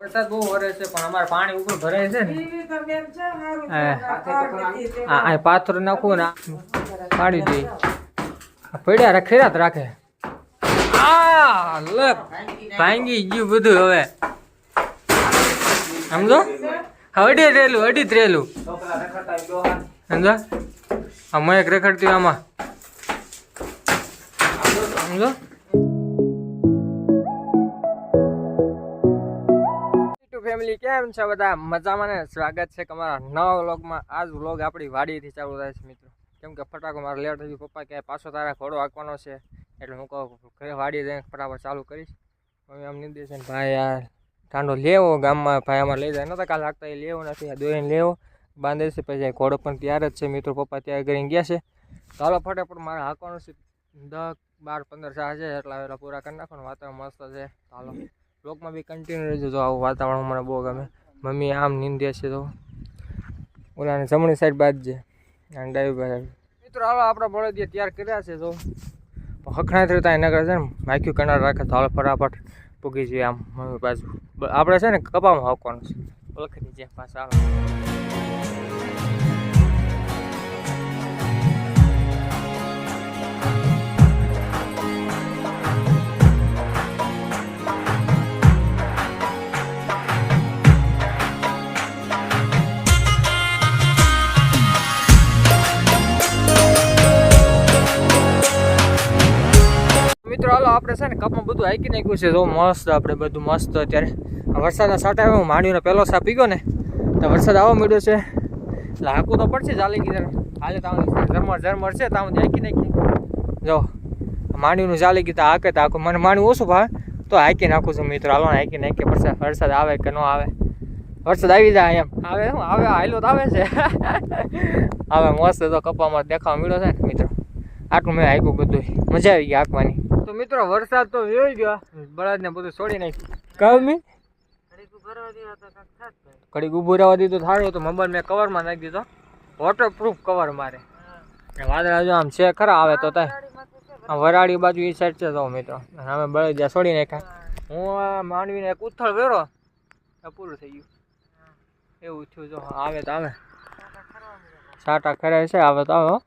વરસાદ બહુ વરે છે પણ અમારે પાણી ઉપર ભરાય છે ને. હે. પાથર નાખવું ને પાડી દઈ પડ્યા રાખે રાત રાખે. આ લે ભાંગી ગયું બધું હવે. સમજો? અઢી રેલું અઢી ત્રેલું સમજો? આ મયક રેખડતી આમાં. સમજો? ફેમિલી કેમ છે બધા? મજામાં ને? સ્વાગત છે તમારા નવા વ્લોગમાં. આજ વ્લોગ આપણી વાડીથી ચાલુ થાય છે મિત્રો. કેમ કે ફટાકો મારે લેટ થયું. પપ્પા કે પાછો તારા ઘોડો હાંકવાનો છે. એટલે હું કહું, ઘરે વાડી જઈને ફટાફટ ચાલુ કરીશ. હવે આમ નિર્દેશ ભાઈ આ ઠાંડો લેવો ગામમાં. ભાઈ અમારે લઈ જાય. નતા કાલે હાંકતા એ લેવો નથી. આ દોઈને લેવો. બાંધે છે પછી ઘોડો પણ તૈયાર જ છે મિત્રો. પપ્પા ત્યાં કરીને ગયા છે. ચાલો ફટાફટ મારે હાંકવાનું છે. દસ બાર પંદર શાહ છે એટલા વેલા પૂરા કરી નાખો વાતાવરણ મસ્ત છે. ચાલો બ્લોગમાં બી કન્ટિન્યુ રહેજો. તો આવું વાતાવરણ મને બહુ ગમે. મમ્મી આમ નીંદે છે તો. ઓલાને જમણી સાઈડ બાદ છે અને ડાબી બાજુ મિત્રો, હાલો, આપણે બળદિયા તૈયાર કર્યા છે તો હખણા થયું ત્યાં નગર છે ને માખ્યું કનાર રાખે તો હાલ ફટાફટ પૂગી જઈએ આમ મમ્મી બાજુ. આપણે છે ને, કપામાં હકવાનું છે. ઓળખની જે પાછા હાલો, આપણે છે ને કપમાં બધું હાકી નાખ્યું છે. તો મસ્ત આપણે બધું મસ્ત અત્યારે. વરસાદના સાટા આવ્યો માંડવીનો પહેલો સાપ પીગો ને, તો વરસાદ આવવા મળ્યો છે. એટલે હાકું તો પડશે ચાલી ગઈ હાલે તાવ ઝરમર ઝરમર છે તાવ હાકી નાખી જો, માંડ્યું ચાલી ગયું, તો હાકે તો હાકું. મને માંડવું ઓછું ભાવે, તો હાકી નાખું છું મિત્રો. હાલો હાકી નાખીએ વરસાદ વરસાદ આવે કે ન આવે. વરસાદ આવી જાય એમ. આવે શું? આવે, હાલો તો આવે છે. આવે, મસ્ત તો કપામાં દેખાવા મળ્યો છે ને મિત્રો. આટલું મેં હાક્યું બધું મજા આવી ગઈ હાંકવાની. મિત્રો વરસાદ તો વયો ગયો. બળદ ને બધું છોડી નાખ્યું. કહું મેં? કડીક ઊભું રહેવા દીધું થાળું તો મોબાઈલ મેં કવરમાં નાખી દીધો. વોટરપ્રૂફ કવર મારે. વાદળા જો આમ છે ખરા આવે તો તાય ગાડી માથે છે આ વરાળી બાજુ એ સાઈડ છે તો મિત્રો. અમે બળદ જ્યાં છોડી નાખ્યા. હું. આ માંડવીને એક ઉથળ વેરો પૂરું થઈ ગયું. એવું થયું જો આવે તો આવે. સાટા ખરે છે આવે તો આવે હો.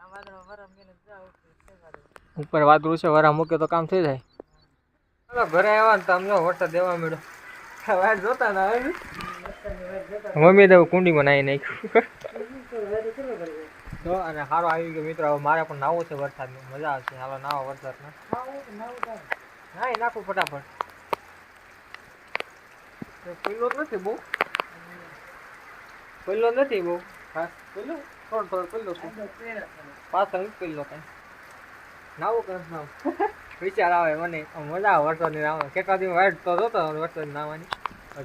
આ વાદળો વરમ મેલે જાઓ કે છે વાદળો. ઉપર વાદળું છે, વરા મૂકે તો કામ થઈ જાય. ચાલો, ઘરે આવ્યા ને તો વરસાદ દેવા મળ્યો. વાત જોતા ના આવે મમ્મી તો કુંડીમાં નાહી નાખ્યું તો અને સારો આવી ગયો મિત્રો, હવે મારે પણ નાવું છે વરસાદની. મજા આવશે, હાલો, નાવો વરસાદમાં ના. નવું નાખું ફટાફટ. પેલો નથી બહુ? પેલો નથી બહુ? ખાસ પેલો થોડો થોડો પેલો. પાછળ પેલો કાંઈ. નાવું કે નથી વિચાર આવે મને મજા આવે વરસાદની નાવા કેટલા દિવસ વાઇટ તો જોતો વરસાદ નાવાની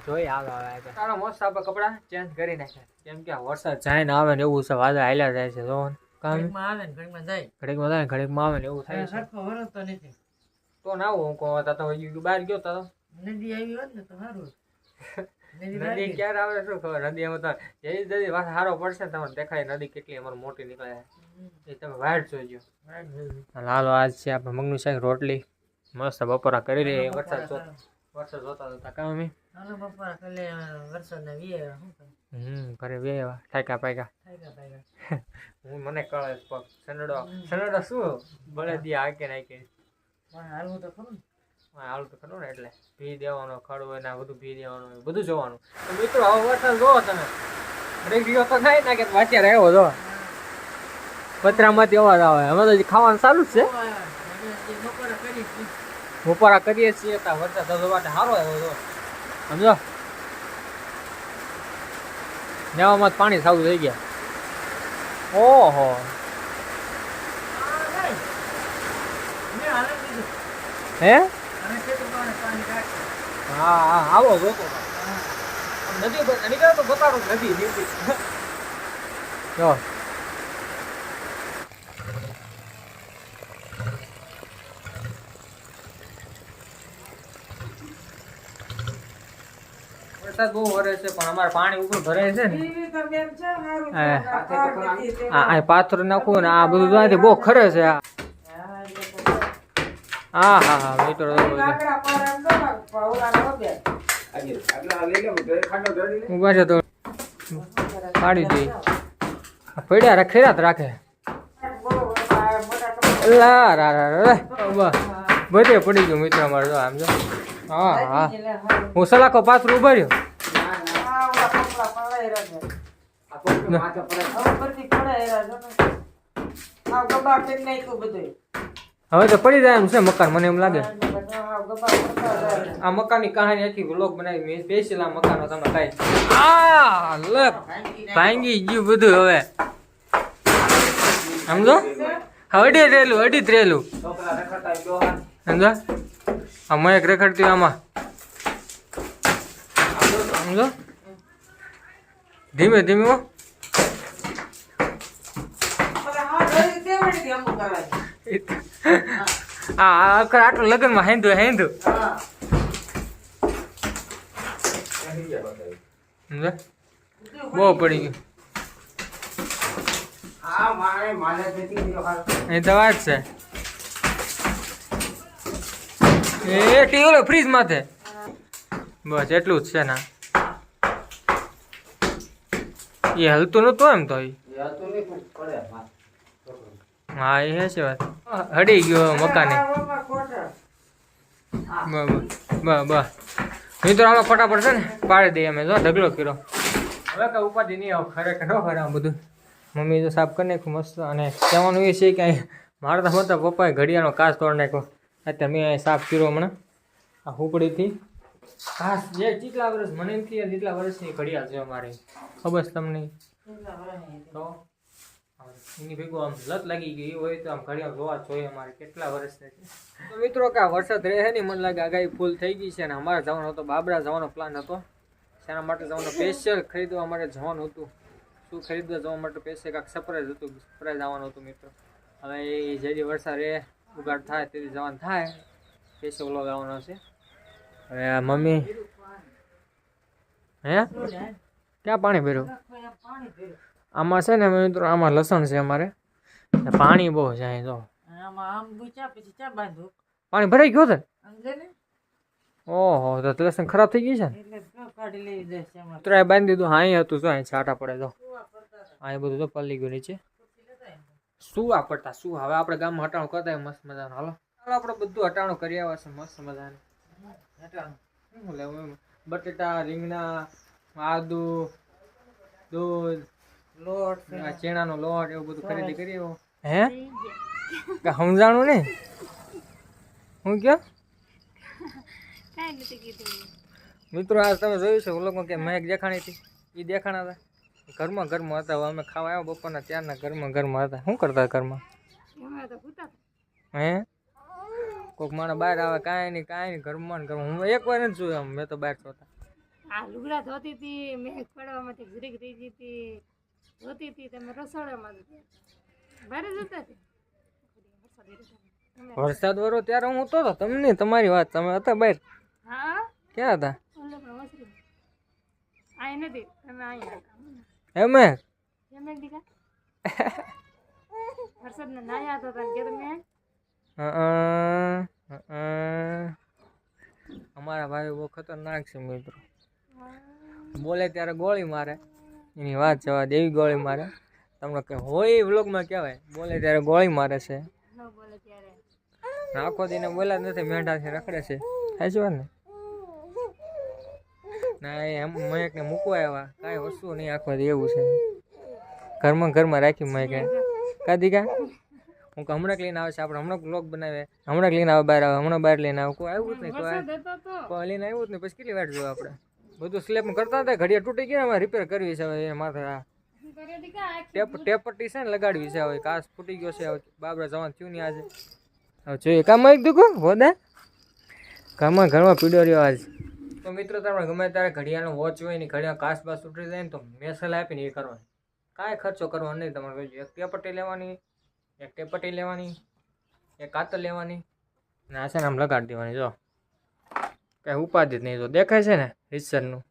જોઈ આવે હાલો આવે તારો મસ્ત આપણે કપડાં ચેન્જ કરી નાખ્યા. કેમ કે વરસાદ જાય ને આવે ને એવું છે વાદળ હાલ્યા જાય છે જોવો ઘડીકમાં આવે ને ઘડીકમાં જાય. ઘડીકમાં ઘડીકમાં આવે ને એવું થાય વરસતો નથી. તો ના હું કહો તા તો બહાર ગયો તો નદી આવી હોત ને તો સારું નદી નદી ક્યારે આવે શું ખબર? નદી એમાં તો જેવી નદી સારો પડશે તમને દેખાય નદી કેટલી અમારે મોટી નીકળે. એ તમે વાઇટ જોઈજો હાલો આજ છે આપણે મગનું શાક રોટલી. મસ્ત બપોરા કરી લઈએ. વરસાદ વરસાદ જોતા જોતા કામ અમે. હાલો બપોર કાલે વરસાદના વીએ હમ ઘરે બે એવા ઠાકા પાકા હું મને કળે પગ. સનડો સનડો શું? બળે દી આકે પણ હાલવું તો ખરું ને. હાલ તો ખરું ને એટલે. ભી દેવાનો ખડવો એના બધું ભી દેવાનું બધું જોવાનું. તો મિત્રો હવે વરસાદ જોવો તમે. બ્રેક તો થાય ના કે વાંચ્યા રહ્યો જો. પતરામાંથી અવાજ આવે. અમે તો ખાવાનું ચાલુ જ છે. બપોરે કરીએ છીએ. તા વરસાદ માટે સારો આવ્યો તો સમજો? નેવામાં પાણી સાવું થઈ ગયા. ઓહો. હે હવે. હા? હા આવો જોતો નદી નીકળે તો બતાડો નદી નીકળી જો. વરસાદ બહુ વરે છે પણ અમારે પાણી ઉપર ભરાય છે ને. આ પાથર નાખવું ને આ બધું બહુ ખરે છે આ. હા, હા હા મીટર છે તો. પાડી દઈ. પડ્યા રાખે રાત રાખે. લા રા રા રા બધે પડી ગયું મિત્ર મારે જો આમ જો. હા હા. હું સલાખો પાછળ ઊભા રહ્યો. હવે તો પડી જાય એમ છે મકાન મને એમ લાગે. આ મકાનની કહાની આખી વ્લોગ બનાવી મેં સ્પેશિયલ આ મકાનો તમે કાંઈ આ લપ ભાંગી ગયું બધું હવે. સમજો? અડી રેલું અડી રેલું. સમજો? આ એક રખડતી આમાં. સમજો? ધીમે ધીમે હો. આ આખર આટલું લગ્નમાં હેંધું સમજો બહુ પડી ગયું. એ તો વાત છે. એ ટીવલો ફ્રીજ માથે બસ એટલું જ છે ના. એ હલતું નતું એમ તો. હા એ હે છે વાત. હડી ગયો મકાને. બ બ મિત્રો આમાં ફટાફટ છે ને પાડી દઈએ અમે. જો ઢગલો કર્યો. હવે કઈ ઉપાધિ નહીં આવે ખરેખર ન ખરે આમ બધું. મમ્મી તો સાફ કરી નાખ્યું મસ્ત. અને કહેવાનું એ છે કે અહીં મારતા તો મતલબ પપ્પાએ ઘડિયાળનો કાચ તોડી નાખ્યો. અત્યારે મેં અહીં સાફ કર્યો હમણાં. આ હુપડીથી. કાચ જે જેટલા વર્ષ મને એમ કે કેટલા વર્ષની ઘડિયાળ છે અમારી. ખબર છે તમને? તો એની ભેગું આમ લત લાગી ગઈ હોય તો આમ ઘડિયાળ જોવા જોઈએ અમારે કેટલા વર્ષ છે તો મિત્રો કે વરસાદ રહે નહીં મને લાગે આગાહી ફૂલ થઈ ગઈ છે અને અમારે જવાનો હતો બાબરા જવાનો પ્લાન હતો. શેના માટે જવાનું? સ્પેશિયલ ખરીદવા માટે જવાનું હતું. શું ખરીદવા જવા માટે પૈસે કાંક સરપ્રાઈઝ હતું સરપ્રાઈઝ આવવાનું હતું મિત્રો. હવે એ જેથી વરસાદ રહે ઉગાડ થાય તેથી જવાનું થાય. સ્પેશિયલ વ્લોગ આવવાનો છે. હવે મમ્મી. હે? ક્યાં પાણી ભર્યું? આમાં છે ને મિત્રો, આમાં લસણ છે અમારે. પાણી બહુ છે અહીં તો પાણી ભરાઈ ગયું છે? ઓહો, તો લસણ ખરાબ થઈ ગઈ છે ને? બાંધી દીધું. અહીં હતું શું અહીં છાટા પડે તો અહીં બધું તો પલ્લી ગયું નીચે. શું પડતા શું હવે આપણે ગામમાં હટાણું કરતા મસ્ત મજાનું. હાલો. હાલો, આપણે બધું હટાણું કરી આવ્યા છે મસ્ત મજાનું. બટેટા રીંગણા આદુ દૂધ લોટ આ ચેણાનો લોટ એવું બધું ખરીદી કરી હે? સમજાણું ને હું કયો? મિત્રો આજ તમે જોયું છે લોકો કે મહેક દેખાણી હતી. એ દેખાણા હતા. ઘરમાં ઘરમાં હતા હવે અમે ખાવા આવ્યા બપોરના ત્યારના ઘરમાં ઘરમાં હતા. શું કરતા ઘરમાં? હે? કોઈક માણસ બહાર આવે કાંઈ નહીં કાંઈ નહીં ઘરમાં ને ઘરમાં હું એક વાર નથી જોયું આમ મેં તો બહાર જોતા. આ લુગડા ધોતી હતી મેં પડવામાંથી ઘડીક રહી ગઈ હતી ધોતી હતી તમે રસોડામાં બહાર. જતા વરસાદ વરો ત્યારે હું તો હતો તમને તમારી વાત તમે હતા બહાર. હા? ક્યાં હતા? અહીં આય નથી તમે અહીંયા હતા એમે જમે દીકા વરસાદના નાયા હતા કે તમે અ, અમારા ભાઈ બહુ ખતરનાક છે મિત્રો. બોલે ત્યારે ગોળી મારે. એની વાત જવા દેવી ગોળી મારે. તમને કે હોય વ્લોગમાં કહેવાય. બોલે ત્યારે ગોળી મારે છે. આખો દીને બોલા નથી મેંઢાથી રખડે છે. સાચી વાત ને? ના એ એમ મયકને મૂકવા આવ્યા. કાંઈ વસ્તુ નહીં આખો એવું છે. ઘરમાં ઘરમાં રાખી મયકે કાદી કા હું કે હમણાં લઈને આવે છે આપણે હમણાં બ્લોગ બનાવે હમણાં લઈને આવે બહાર આવે હમણાં બહાર લઈને આવે કોઈ આવ્યું જ નહીં કોઈ લઈને આવ્યું જ નહીં પછી કેટલી વાર જોયું આપણે? બધું સ્લેપ કરતા હતા ઘડિયા તૂટી ગયા અમારે રિપેર કરવી છે હવે એ માથે ટેપ ટેપ પટ્ટી છે ને લગાડવી છે હવે કાચ ફૂટી ગયો છે હવે બાબરા જવાનું થયું નહીં આજે. હવે જોઈએ કામ આવી દુકો હોદા? ઘરમાં ઘરમાં પીડો રહ્યો આજ. તો મિત્રો તમે ગમે ત્યારે ઘડિયાળનો વોચ હોય ને ઘડિયાળ કાચ બાસ તૂટી જાય ને તો મેસલ આપીને એ કરવાની. કાંઈ ખર્ચો કરવાનો નહીં તમારે એક પટ્ટી લેવાની એક ટેપટી લેવાની, એક કાતર લેવાની. ને આ છે ને આમ લગાડી દેવાની, જો. કાંઈ ઉપાધિ નહીં, જો દેખાય છે ને રીતસરનું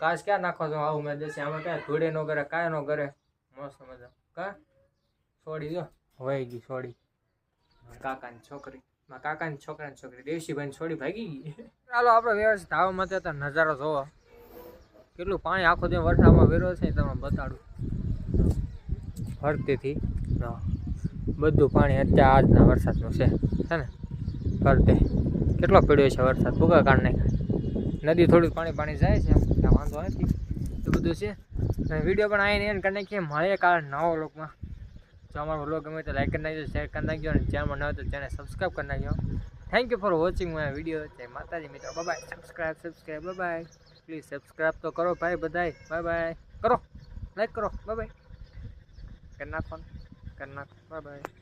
કાચ ક્યાં નાખો છો આવું મેં દેશે, આમાં ક્યાં ધૂળે ન કરે, કાંઈ ન કરે. મસ્ત મજા. કા? છોડી જો. વહી ગઈ છોડી કાકાની છોકરી, મારા કાકાની છોકરાની છોકરી દેવસીભાઈની છોડી ભાગી ગઈ. ચાલો આપણે વ્યવસ્થિત માટે તો નજારો જોવો. કેટલું પાણી આખો દિવસ વરસાદમાં વેરો છે તમે બતાડું. ફરતીથી હા. બધું પાણી અત્યારે આજના વરસાદનું છે, હે ને? ફરતે કેટલો પડ્યો છે વરસાદ? ભૂગા કાઢ નાખ્યા નદી થોડું પાણી પાણી જાય છે ત્યાં વાંધો નથી. એ બધું છે. વીડિયો પણ આવીને એને કરી નાખીએ. મળીએ કાલે નવો લોકમાં જો અમારો વ્લોગ ગમે તો લાઈક કરી નાખજો શેર કરી નાખજો, અને ચેનલમાં ન હોય તો ચેનલ સબસ્ક્રાઈબ કરી નાખજો. Thank you for watching my video જય માતાજી મિત્રો. Bye subscribe subscribe bye please subscribe તો કરો ભાઈ બધાય. બાય બાય કરો. લાઈક કરો. બાય બાય કરી નાખો ને. કરી નાખો બાય બાય